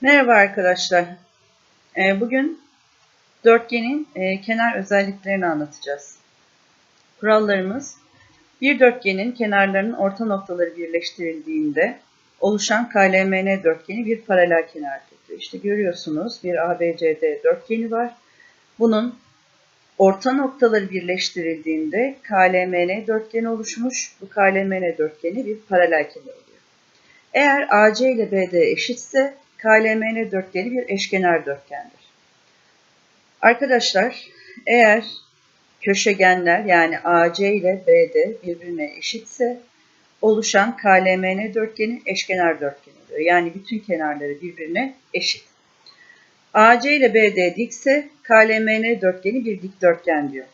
Merhaba arkadaşlar. Ee, Bugün dörtgenin e, kenar özelliklerini anlatacağız. Kurallarımız bir dörtgenin kenarlarının orta noktaları birleştirildiğinde oluşan KLMN dörtgeni bir paralel kenardır. İşte görüyorsunuz bir ABCD dörtgeni var. Bunun orta noktaları birleştirildiğinde KLMN dörtgeni oluşmuş. Bu KLMN dörtgeni bir paralel kenar oluyor. Eğer AC ile BD eşitse KLMN dörtgeni bir eşkenar dörtgendir. Arkadaşlar eğer köşegenler yani AC ile BD birbirine eşitse oluşan KLMN dörtgeni eşkenar dörtgen oluyor. Yani bütün kenarları birbirine eşit. AC ile BD dikse KLMN dörtgeni bir dikdörtgen diyor.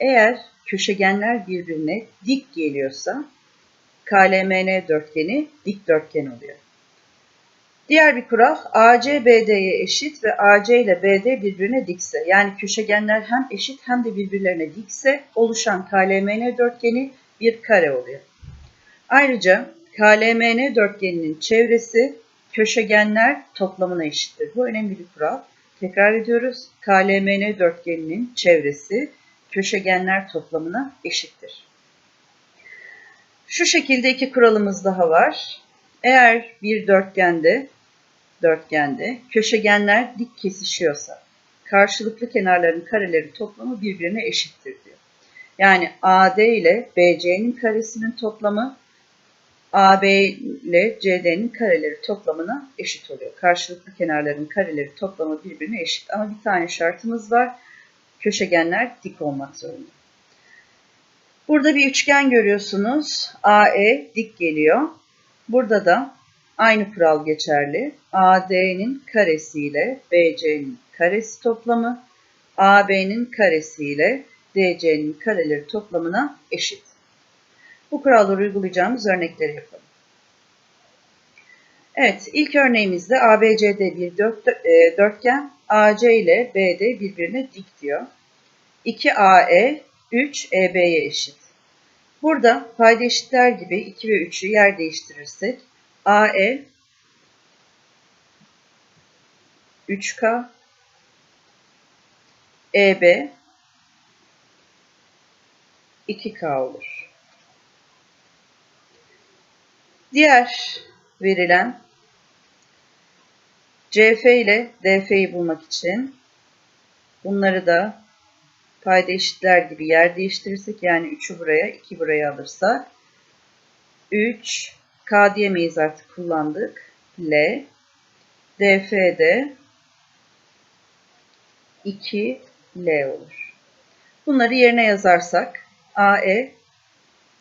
Eğer köşegenler birbirine dik geliyorsa KLMN dörtgeni dikdörtgen oluyor. Diğer bir kural AC BD'ye eşit ve AC ile BD birbirine dikse yani köşegenler hem eşit hem de birbirlerine dikse oluşan KLMN dörtgeni bir kare oluyor. Ayrıca KLMN dörtgeninin çevresi köşegenler toplamına eşittir. Bu önemli bir kural. Tekrar ediyoruz. KLMN dörtgeninin çevresi köşegenler toplamına eşittir. Şu şekilde iki kuralımız daha var. Eğer bir dörtgende dörtgende köşegenler dik kesişiyorsa karşılıklı kenarların kareleri toplamı birbirine eşittir diyor. Yani AD ile BC'nin karesinin toplamı AB ile CD'nin kareleri toplamına eşit oluyor. Karşılıklı kenarların kareleri toplamı birbirine eşit. Ama bir tane şartımız var. Köşegenler dik olmak zorunda. Burada bir üçgen görüyorsunuz. AE dik geliyor. Burada da aynı kural geçerli. AD'nin karesi ile BC'nin karesi toplamı AB'nin karesi ile DC'nin kareleri toplamına eşit. Bu kuralları uygulayacağımız örnekleri yapalım. Evet, ilk örneğimizde ABCD bir e, dörtgen, AC ile BD birbirine dik diyor. 2AE 3 EB'ye eşit. Burada payda eşitler gibi 2 ve 3'ü yer değiştirirsek AE 3K EB 2K olur. Diğer verilen CF ile DF'yi bulmak için bunları da payda eşitler gibi yer değiştirirsek yani 3'ü buraya 2 buraya alırsak 3 K diyemeyiz artık kullandık. L DF'de 2 L olur. Bunları yerine yazarsak AE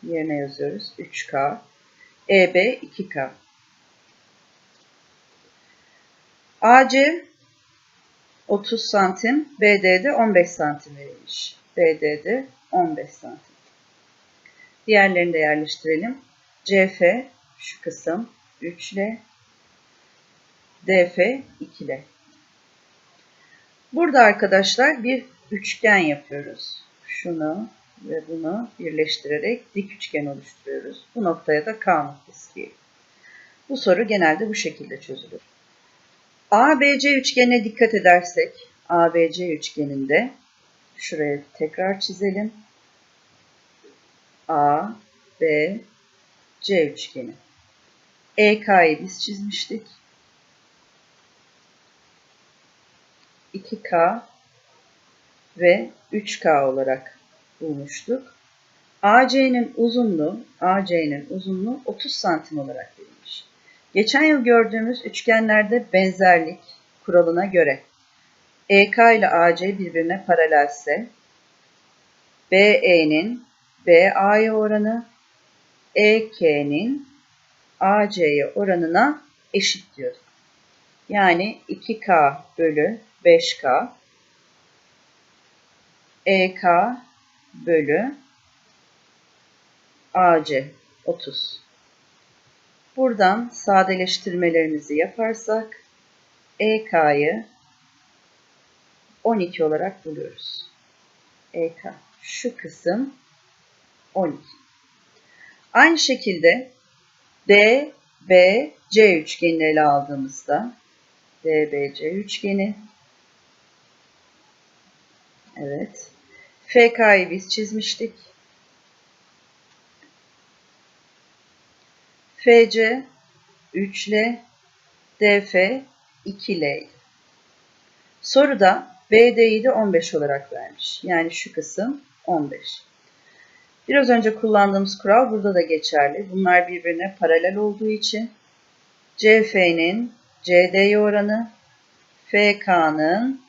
yerine yazıyoruz 3K EB 2K AC 30 santim, BD'de 15 santim verilmiş. BD'de 15 santim. Diğerlerini de yerleştirelim. CF şu kısım 3 ile DF 2 ile. Burada arkadaşlar bir üçgen yapıyoruz. Şunu ve bunu birleştirerek dik üçgen oluşturuyoruz. Bu noktaya da K noktası diyelim. Bu soru genelde bu şekilde çözülür. ABC üçgenine dikkat edersek ABC üçgeninde şuraya tekrar çizelim. A, B, C üçgeni. EK'yı biz çizmiştik. 2K ve 3K olarak bulmuştuk. AC'nin uzunluğu, AC'nin uzunluğu 30 santim olarak verilmiş. Geçen yıl gördüğümüz üçgenlerde benzerlik kuralına göre EK ile AC birbirine paralelse BE'nin BA'ya oranı EK'nin AC'ye oranına eşit diyorduk. Yani 2K bölü 5K EK bölü AC 30. Buradan sadeleştirmelerimizi yaparsak EK'yı 12 olarak buluyoruz. EK şu kısım 12. Aynı şekilde D, B, C üçgenini ele aldığımızda DBC üçgeni. Evet. FK'yı biz çizmiştik. FC 3L, DF 2L. Soruda BD'yi de 15 olarak vermiş. Yani şu kısım 15. Biraz önce kullandığımız kural burada da geçerli. Bunlar birbirine paralel olduğu için CF'nin CD'ye oranı FK'nın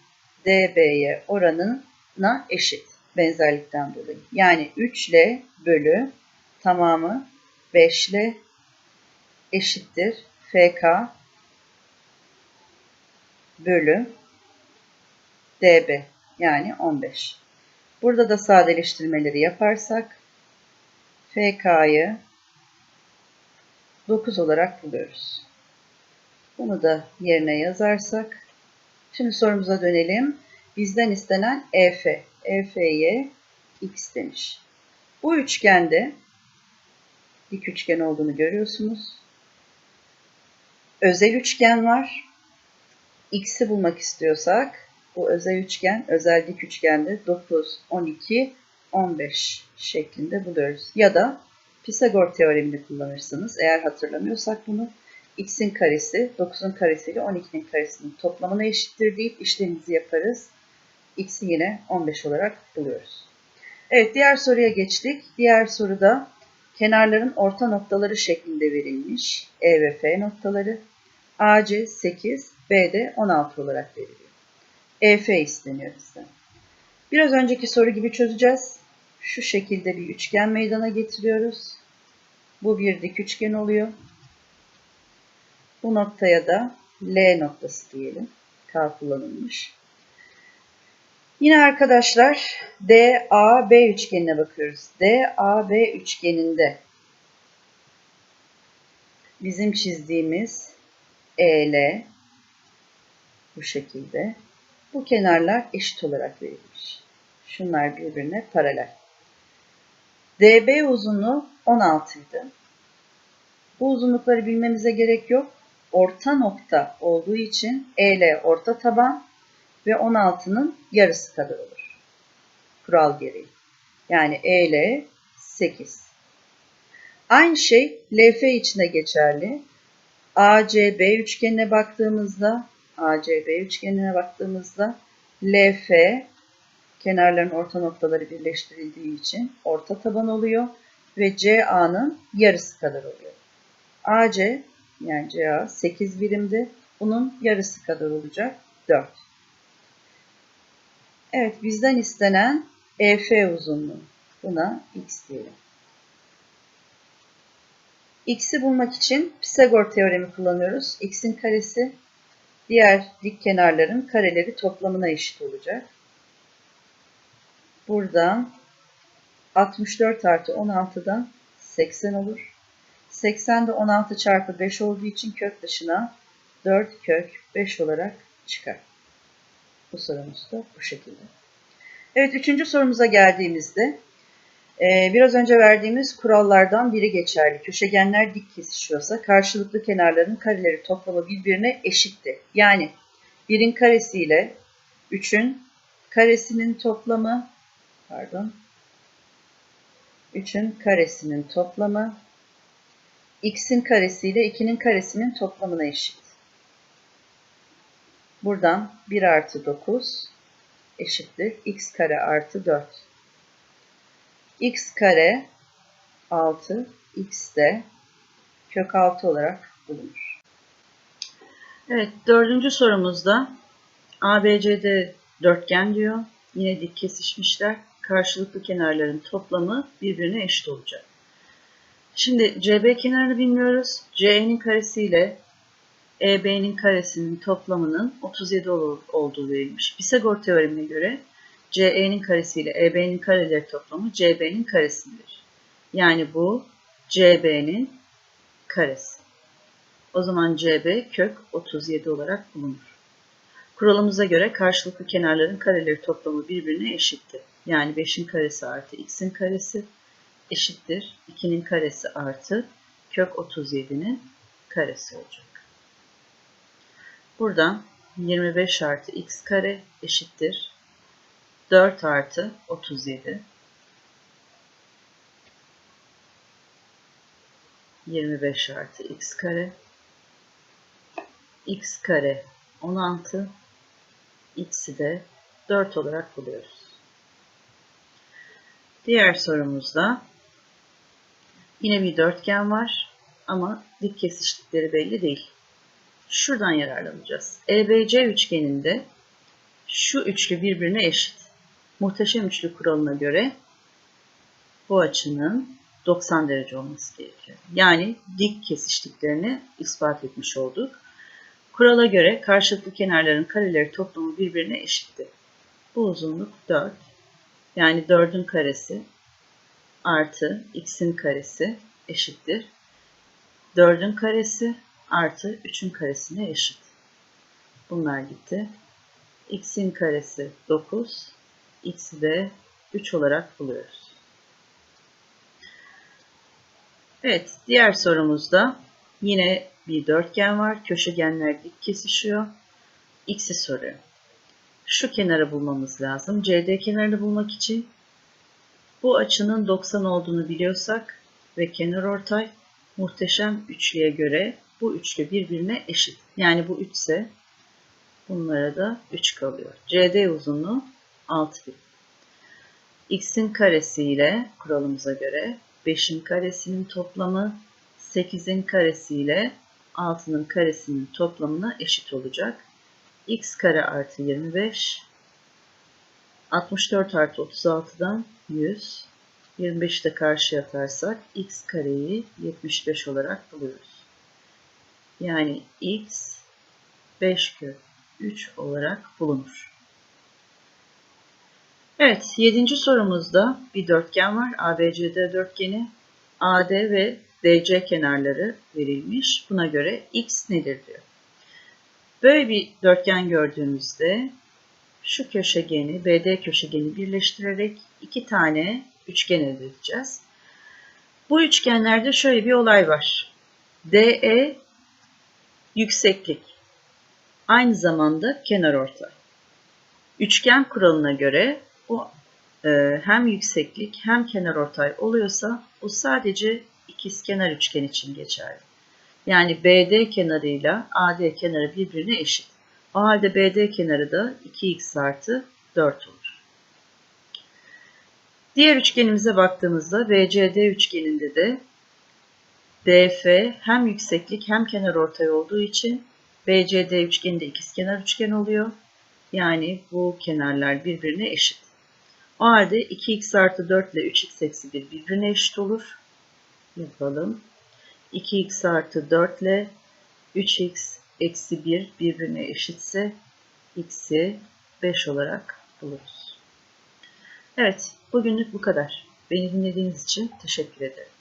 DB'ye oranına eşit benzerlikten dolayı. Yani 3 ile bölü tamamı 5 ile eşittir FK bölü DB yani 15. Burada da sadeleştirmeleri yaparsak FK'yı 9 olarak buluyoruz. Bunu da yerine yazarsak şimdi sorumuza dönelim. Bizden istenen EF. EF'ye x demiş. Bu üçgende dik üçgen olduğunu görüyorsunuz. Özel üçgen var. X'i bulmak istiyorsak bu özel üçgen, özel dik üçgende 9, 12, 15 şeklinde buluyoruz. Ya da Pisagor teoremini kullanırsınız. Eğer hatırlamıyorsak bunu x'in karesi 9'un karesi ile 12'nin karesinin toplamına eşittir deyip işlemimizi yaparız. x'i yine 15 olarak buluyoruz. Evet diğer soruya geçtik. Diğer soruda kenarların orta noktaları şeklinde verilmiş. E ve F noktaları. AC 8, BD 16 olarak veriliyor. EF isteniyor bizden. Biraz önceki soru gibi çözeceğiz. Şu şekilde bir üçgen meydana getiriyoruz. Bu bir dik üçgen oluyor. Bu noktaya da L noktası diyelim. K kullanılmış. Yine arkadaşlar DAB üçgenine bakıyoruz. DAB üçgeninde bizim çizdiğimiz EL bu şekilde. Bu kenarlar eşit olarak verilmiş. Şunlar birbirine paralel. DB uzunluğu 16 idi. Bu uzunlukları bilmemize gerek yok. Orta nokta olduğu için EL orta taban ve 16'nın yarısı kadar olur. Kural gereği. Yani EL 8. Aynı şey LF içine geçerli. ACB üçgenine baktığımızda ACB üçgenine baktığımızda LF kenarların orta noktaları birleştirildiği için orta taban oluyor ve CA'nın yarısı kadar oluyor. AC yani CA 8 birimdi. Bunun yarısı kadar olacak 4. Evet bizden istenen EF uzunluğu. Buna x diyelim. X'i bulmak için Pisagor teoremi kullanıyoruz. X'in karesi diğer dik kenarların kareleri toplamına eşit olacak. Buradan 64 artı 16'dan 80 olur. 80 de 16 çarpı 5 olduğu için kök dışına 4 kök 5 olarak çıkar. Bu sorumuz da bu şekilde. Evet üçüncü sorumuza geldiğimizde e, biraz önce verdiğimiz kurallardan biri geçerli. Köşegenler dik kesişiyorsa karşılıklı kenarların kareleri toplamı birbirine eşitti. Yani 1'in karesi ile 3'ün karesinin toplamı pardon 3'ün karesinin toplamı x'in karesi ile 2'nin karesinin toplamına eşit. Buradan 1 artı 9 eşittir x kare artı 4. x kare 6, x de kök 6 olarak bulunur. Evet dördüncü sorumuzda ABCD dörtgen diyor. Yine dik kesişmişler. Karşılıklı kenarların toplamı birbirine eşit olacak. Şimdi CB kenarını bilmiyoruz. CE'nin karesi ile EB'nin karesinin toplamının 37 olduğu verilmiş. Pisagor teoremine göre CE'nin karesi ile EB'nin kareleri toplamı CB'nin karesidir. Yani bu CB'nin karesi. O zaman CB kök 37 olarak bulunur. Kuralımıza göre karşılıklı kenarların kareleri toplamı birbirine eşittir. Yani 5'in karesi artı x'in karesi eşittir. 2'nin karesi artı kök 37'nin karesi olacak. Buradan 25 artı x kare eşittir 4 artı 37. 25 artı x kare x kare 16 x'i de 4 olarak buluyoruz. Diğer sorumuzda yine bir dörtgen var ama dik kesiştikleri belli değil. Şuradan yararlanacağız. EBC üçgeninde şu üçlü birbirine eşit. Muhteşem üçlü kuralına göre bu açının 90 derece olması gerekiyor. Yani dik kesiştiklerini ispat etmiş olduk. Kurala göre karşılıklı kenarların kareleri toplamı birbirine eşitti. Bu uzunluk 4. Yani 4'ün karesi artı x'in karesi eşittir. 4'ün karesi artı 3'ün karesine eşit. Bunlar gitti. x'in karesi 9, x'i de 3 olarak buluyoruz. Evet, diğer sorumuzda yine bir dörtgen var. Köşegenler dik kesişiyor. X'i soruyor. Şu kenarı bulmamız lazım. CD kenarını bulmak için bu açının 90 olduğunu biliyorsak ve kenar ortay muhteşem üçlüye göre bu üçlü birbirine eşit. Yani bu 3 ise bunlara da 3 kalıyor. CD uzunluğu 6 birim. X'in karesi ile kuralımıza göre 5'in karesinin toplamı 8'in karesi ile 6'nın karesinin toplamına eşit olacak. x kare artı 25 64 artı 36'dan 100 25'i de karşıya atarsak x kareyi 75 olarak buluyoruz. Yani x 5 kök 3 olarak bulunur. Evet, yedinci sorumuzda bir dörtgen var. ABCD dörtgeni. AD ve DC kenarları verilmiş. Buna göre x nedir diyor. Böyle bir dörtgen gördüğümüzde şu köşegeni, BD köşegeni birleştirerek iki tane üçgen elde edeceğiz. Bu üçgenlerde şöyle bir olay var. DE yükseklik. Aynı zamanda kenar ortay. Üçgen kuralına göre bu e, hem yükseklik hem kenar ortay oluyorsa o sadece ikizkenar üçgen için geçerli. Yani BD kenarıyla AD kenarı birbirine eşit. O halde BD kenarı da 2x artı 4 olur. Diğer üçgenimize baktığımızda BCD üçgeninde de DF hem yükseklik hem kenar ortay olduğu için BCD üçgeni de ikizkenar üçgen oluyor. Yani bu kenarlar birbirine eşit. O halde 2x artı 4 ile 3x eksi 1 birbirine eşit olur. Yapalım. 2x artı 4 ile 3x eksi 1 birbirine eşitse x'i 5 olarak buluruz. Evet, bugünlük bu kadar. Beni dinlediğiniz için teşekkür ederim.